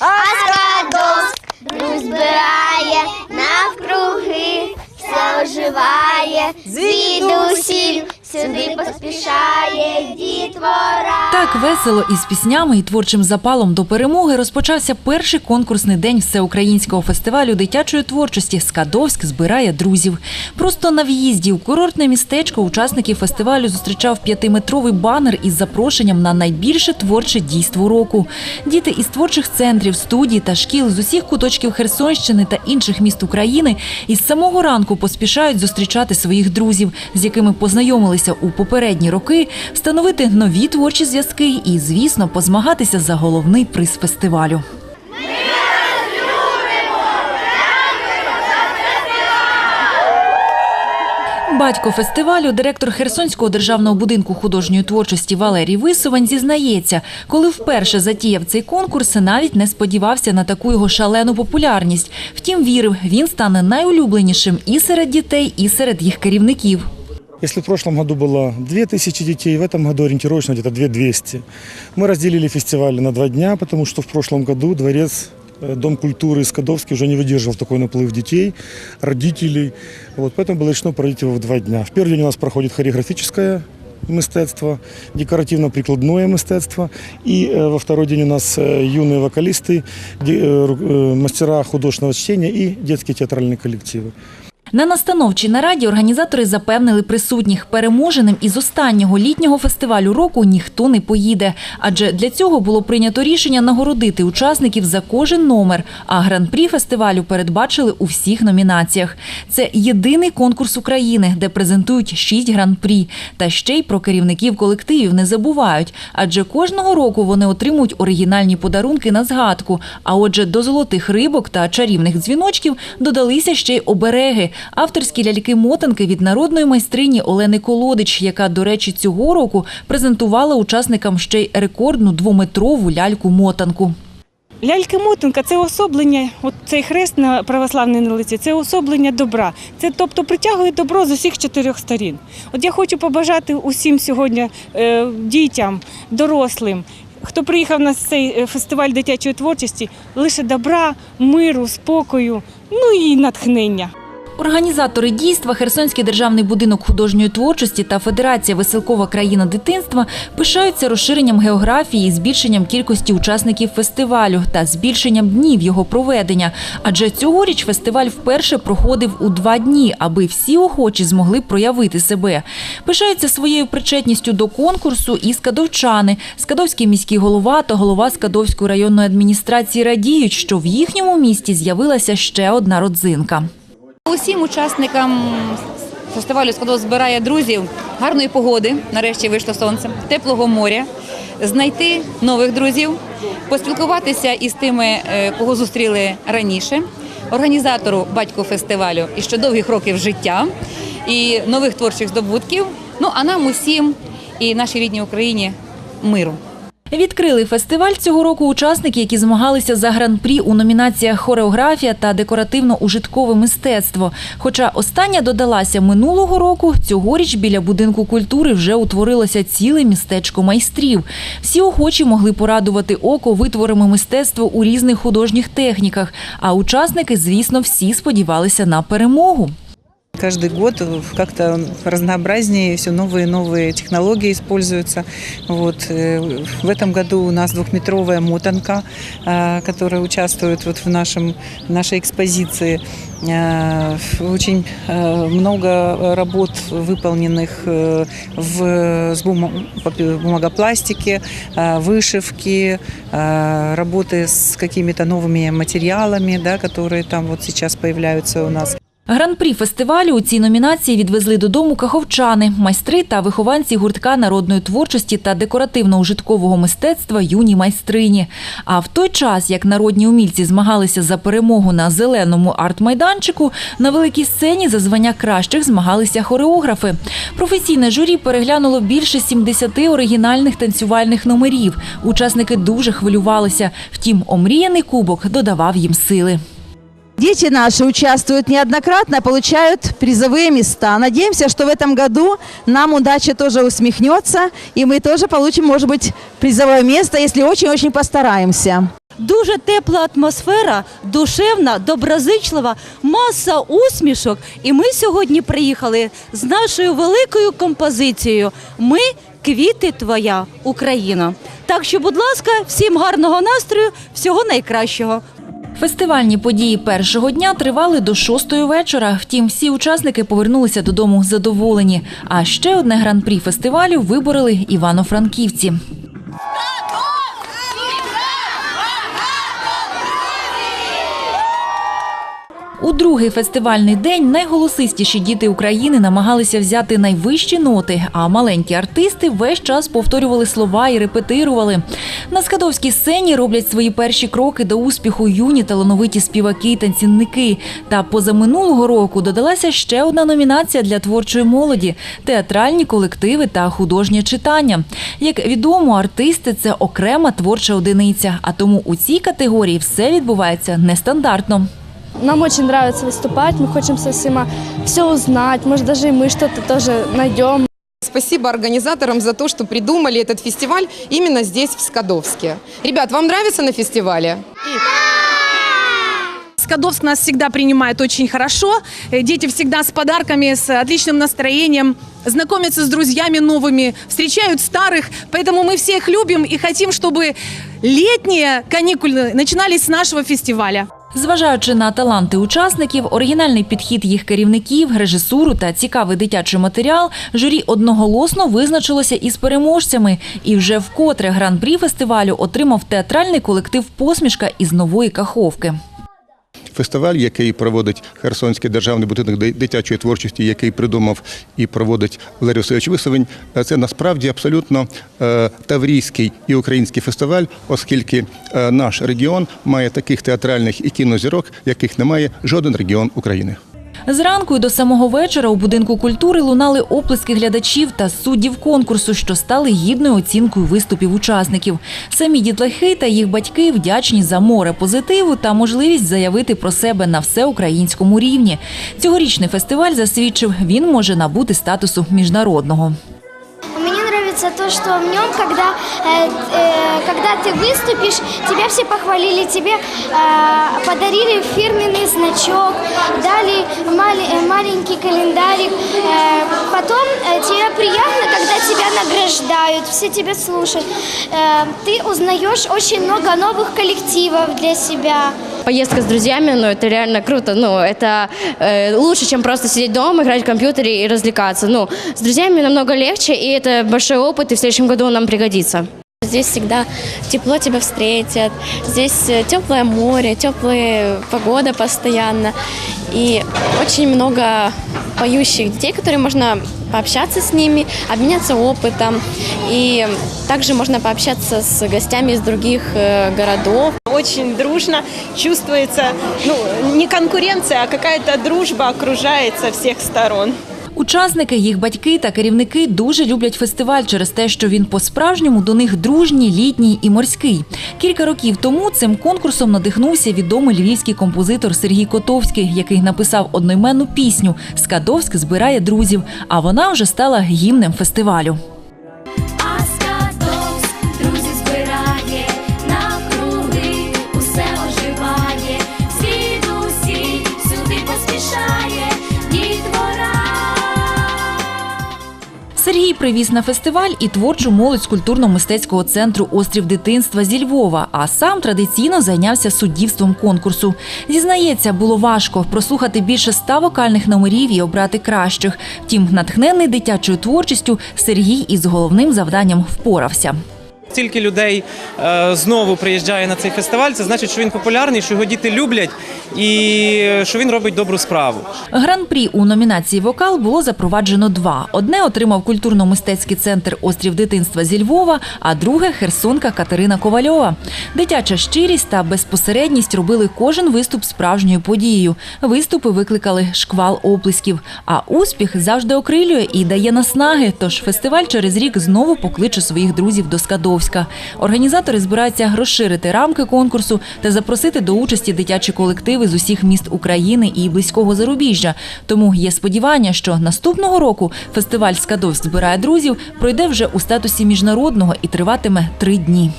А Скадовськ друг навкруги, все оживає, звідусіль сюди поспішає дітвора. Так весело із піснями і творчим запалом до перемоги розпочався перший конкурсний день всеукраїнського фестивалю дитячої творчості Скадовськ збирає друзів. Просто на в'їзді у курортне містечко учасників фестивалю зустрічав п'ятиметровий банер із запрошенням на найбільше творче дійство року. Діти із творчих центрів, студій та шкіл з усіх куточків Херсонщини та інших міст України із самого ранку поспішають зустрічати своїх друзів, з якими познайомилися у попередні роки, встановити нові творчі зв'язки і, звісно, позмагатися за головний приз фестивалю. Батько фестивалю, директор Херсонського державного будинку художньої творчості Валерій Висовань зізнається, коли вперше затіяв цей конкурс, навіть не сподівався на таку його шалену популярність. Втім, вірив, він стане найулюбленішим і серед дітей, і серед їх керівників. Если в прошлом году было 2000 детей, в этом году ориентировочно где-то 2200. Мы разделили фестиваль на два дня, потому что в прошлом году дворец э, Дом культуры Скадовский уже не выдерживал такой наплыв детей, родителей. Вот, поэтому было решено проводить его в два дня. В первый день у нас проходит хореографическое мистецтво, декоративно-прикладное мистецтво. И э, во второй день у нас э, юные вокалисты, мастера художественного чтения и детские театральные коллективы. На настановчій нараді організатори запевнили присутніх, переможеним із останнього літнього фестивалю року ніхто не поїде. Адже для цього було прийнято рішення нагородити учасників за кожен номер. А гран-прі фестивалю передбачили у всіх номінаціях. Це єдиний конкурс України, де презентують шість гран-прі. Та ще й про керівників колективів не забувають. Адже кожного року вони отримують оригінальні подарунки на згадку. А отже, до золотих рибок та чарівних дзвіночків додалися ще й обереги. Авторські ляльки-мотанки від народної майстрині Олени Колодич, яка, до речі, цього року презентувала учасникам ще й рекордну двометрову ляльку-мотанку. Лялька-мотанка це особлення, от цей хрест на православній на лиці, це особлення добра. Це тобто притягує добро з усіх чотирьох сторін. От я хочу побажати усім сьогодні е, дітям, дорослим, хто приїхав на цей е, фестиваль дитячої творчості, лише добра, миру, спокою, ну і натхнення. Організатори дійства Херсонський державний будинок художньої творчості та Федерація Веселкова країна дитинства пишаються розширенням географії, збільшенням кількості учасників фестивалю та збільшенням днів його проведення. Адже цьогоріч фестиваль вперше проходив у два дні, аби всі охочі змогли проявити себе. Пишаються своєю причетністю до конкурсу і скадовчани. Скадовський міський голова та голова Скадовської районної адміністрації радіють, що в їхньому місті з'явилася ще одна родзинка. Усім учасникам фестивалю «Скадов збирає друзів гарної погоди. Нарешті вийшло сонце, теплого моря, знайти нових друзів, поспілкуватися із тими, е, кого зустріли раніше, організатору батьку фестивалю і ще довгих років життя і нових творчих здобутків. Ну а нам усім і нашій рідній Україні миру. Відкрили фестиваль цього року учасники, які змагалися за гран-прі у номінаціях хореографія та декоративно-ужиткове мистецтво. Хоча остання додалася минулого року, цьогоріч біля будинку культури вже утворилося ціле містечко майстрів. Всі охочі могли порадувати око витворами мистецтва у різних художніх техніках. А учасники, звісно, всі сподівалися на перемогу. Каждый год как-то разнообразнее, все новые и новые технологии используются. Вот. э, В этом году у нас двухметровая мотанка, э, которая участвует вот в нашем, нашей экспозиции. Э, Очень э, много работ выполненных э, в, с бумагопластике, э, вышивки, э, работы с какими-то новыми материалами, да, которые там вот сейчас появляются у нас. Гран-прі фестивалю у цій номінації відвезли додому каховчани, майстри та вихованці гуртка народної творчості та декоративно-ужиткового мистецтва юні майстрині. А в той час, як народні умільці змагалися за перемогу на зеленому арт-майданчику, на великій сцені за звання кращих змагалися хореографи. Професійне журі переглянуло більше 70 оригінальних танцювальних номерів. Учасники дуже хвилювалися. Втім, омріяний кубок додавав їм сили. Дети наши участвуют неоднократно, получают призовые места. Надеемся, что в этом году нам удача тоже усмехнется, и мы тоже получим, может быть, призовое место, если очень-очень постараемся. дуже тепла атмосфера, душевна, доброзичлива, маса усмішок. І ми сьогодні приїхали з нашою великою композицією. Ми квіти твоя Україна. Так що, будь ласка, всім гарного настрою, всього найкращого. Фестивальні події першого дня тривали до шостої вечора. Втім, всі учасники повернулися додому задоволені. А ще одне гран-прі фестивалю вибороли івано-франківці. У другий фестивальний день найголосистіші діти України намагалися взяти найвищі ноти, а маленькі артисти весь час повторювали слова і репетирували. На скадовській сцені роблять свої перші кроки до успіху юні талановиті співаки і танцівники. Та позаминулого року додалася ще одна номінація для творчої молоді театральні колективи та художнє читання. Як відомо, артисти це окрема творча одиниця, а тому у цій категорії все відбувається нестандартно. Нам очень нравится выступать, мы хотим со всема все узнать, может даже и мы что-то тоже найдем. Спасибо организаторам за то, что придумали этот фестиваль именно здесь, в Скадовске. Ребят, вам нравится на фестивале? Скадовск нас всегда принимает очень хорошо. Э, Дети всегда с подарками, с отличным настроением, знакомятся с друзьями новыми, встречают старых. Поэтому мы всех любим и хотим, чтобы летние каникулы начинались с нашего фестиваля. Зважаючи на таланти учасників, оригінальний підхід їх керівників, режисуру та цікавий дитячий матеріал, журі одноголосно визначилося із переможцями. І вже вкотре гран-прі фестивалю отримав театральний колектив Посмішка із нової каховки. Фестиваль, який проводить Херсонський державний будинок ди- дитячої творчості, який придумав і проводить Валерій Васильович Висовень, е, це насправді абсолютно е, таврійський і український фестиваль, оскільки е, наш регіон має таких театральних і кінозірок, яких немає жоден регіон України. Зранку і до самого вечора у будинку культури лунали оплески глядачів та суддів конкурсу, що стали гідною оцінкою виступів учасників. Самі дітлахи та їх батьки вдячні за море позитиву та можливість заявити про себе на всеукраїнському рівні. Цьогорічний фестиваль засвідчив, він може набути статусу міжнародного. Нравится то, что в нем, когда, э, э, когда ты выступишь, тебя все похвалили, тебе э, подарили фирменный значок, дали мали- э, маленький календарик. Э, потом э, тебе приятно, когда тебя награждают, все тебя слушают. Э, ты узнаешь очень много новых коллективов для себя. Поездка с друзьями, ну это реально круто, ну это э, лучше, чем просто сидеть дома, играть в компьютере и развлекаться. Ну, с друзьями намного легче, и это большой опыт, и в следующем году он нам пригодится. Здесь всегда тепло тебя встретят, здесь э, теплое море, теплая погода постоянно и очень много поющих детей, которые можно пообщаться с ними, обменяться опытом и также можно пообщаться с гостями из других э, городов. Очень дружно чувствуется, ну, не конкуренция, а какая-то дружба окружает со всех сторон. Учасники, їх батьки та керівники дуже люблять фестиваль через те, що він по-справжньому до них дружній, літній і морський. Кілька років тому цим конкурсом надихнувся відомий львівський композитор Сергій Котовський, який написав одноіменну пісню Скадовськ збирає друзів. А вона вже стала гімнем фестивалю. Сергій привіз на фестиваль і творчу молодь з культурно-мистецького центру Острів дитинства зі Львова, а сам традиційно зайнявся суддівством конкурсу. Зізнається, було важко прослухати більше ста вокальних номерів і обрати кращих. Втім, натхнений дитячою творчістю, Сергій із головним завданням впорався. Стільки людей е, знову приїжджає на цей фестиваль. Це значить, що він популярний, що його діти люблять і що він робить добру справу. Гран-прі у номінації Вокал було запроваджено два: одне отримав культурно-мистецький центр Острів дитинства зі Львова, а друге херсонка Катерина Ковальова. Дитяча щирість та безпосередність робили кожен виступ справжньою подією. Виступи викликали шквал оплесків. А успіх завжди окрилює і дає наснаги. Тож фестиваль через рік знову покличе своїх друзів до Скадовська. Організатори збираються розширити рамки конкурсу та запросити до участі дитячі колективи з усіх міст України і близького зарубіжжя. Тому є сподівання, що наступного року фестиваль Скадовськ збирає друзів пройде вже у статусі міжнародного і триватиме три дні.